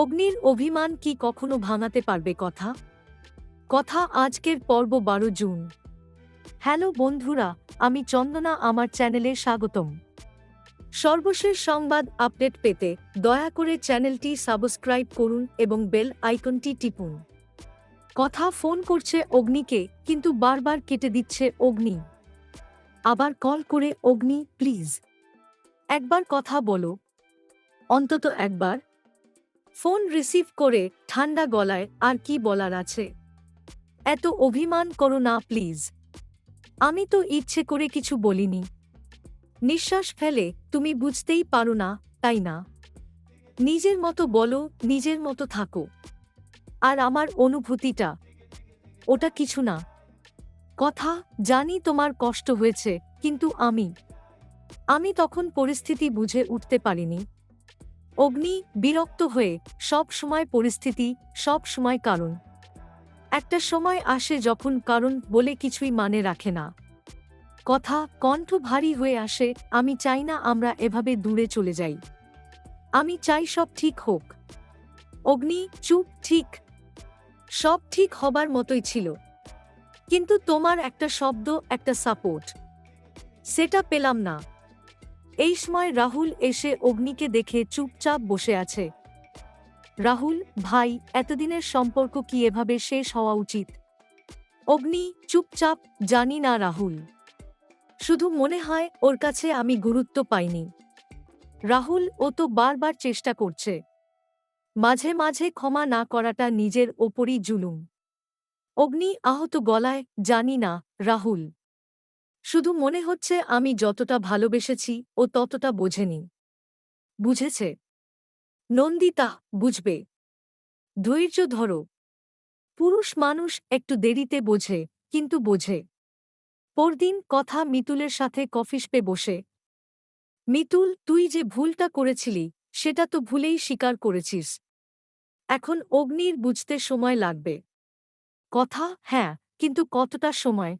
অগ্নির অভিমান কি কখনো ভাঙাতে পারবে কথা? কথা আজকের পর্ব বারো জুন। হ্যালো বন্ধুরা, আমি চন্দনা, আমার চ্যানেলে স্বাগতম। সর্বশেষ সংবাদ আপডেট পেতে দয়া করে চ্যানেলটি সাবস্ক্রাইব করুন এবং বেল আইকনটি টিপুন। কথা ফোন করছে অগ্নিকে, কিন্তু বারবার কেটে দিচ্ছে অগ্নি। আবার কল করে, অগ্নি, প্লিজ, একবার কথা বলো। অন্তত একবার ফোন রিসিভ করে ঠান্ডা গলায়, আর কি বলার আছে? এত অভিমান করো না, প্লিজ। আমি তো ইচ্ছে করে কিছু বলিনি। নিঃশ্বাস ফেলে, তুমি বুঝতেই পারো না, তাই না? নিজের মতো বলো, নিজের মতো থাকো। আর আমার অনুভূতিটা, ওটা কিছু না। কথা, জানি তোমার কষ্ট হয়েছে, কিন্তু আমি আমি তখন পরিস্থিতি বুঝে উঠতে পারিনি। অগ্নি বিরক্ত হয়ে সব সময় পরিস্থিতি, সব সময় কারণ। একটা সময় আসে যখন কারণ বলে কিছুই মানে রাখে না। কথা কণ্ঠ ভারী হয়ে আসে, আমি চাই না আমরা এভাবে দূরে চলে যাই। আমি চাই সব ঠিক হোক। অগ্নি চুপ, ঠিক। সব ঠিক হবার মতোই ছিল। কিন্তু তোমার একটা শব্দ, একটা সাপোর্ট। সেটা পেলাম না। এই সময় রাহুল এসে অগ্নিকে দেখে চুপচাপ বসে আছে। রাহুল, ভাই, এতদিনের সম্পর্ক কি এভাবে শেষ হওয়া উচিত? অগ্নি, চুপচাপ, জানি না রাহুল। শুধু মনে হয় ওর কাছে আমি গুরুত্ব পাইনি। রাহুল, ও তো বারবার চেষ্টা করছে। মাঝে মাঝে ক্ষমা না করাটা নিজের ওপরই জুলুম। অগ্নি আহত গলায়, জানি না, রাহুল। শুধু মনে হচ্ছে আমি যতটা ভালোবেসেছি ও ততটা বোঝেনি। বুঝেছে? নন্দিতা, বুঝবে। ধৈর্য ধরো। পুরুষ মানুষ একটু দেরিতে বোঝে, কিন্তু বোঝে। পরদিন কথা মিতুলের সাথে কফিসপে বসে। মিতুল, তুই যে ভুলটা করেছিলি, সেটা তো ভুলেই স্বীকার করেছিস। এখন অগ্নির বুঝতে সময় লাগবে। কথা হ্যাঁ কিন্তু কতটা সময়?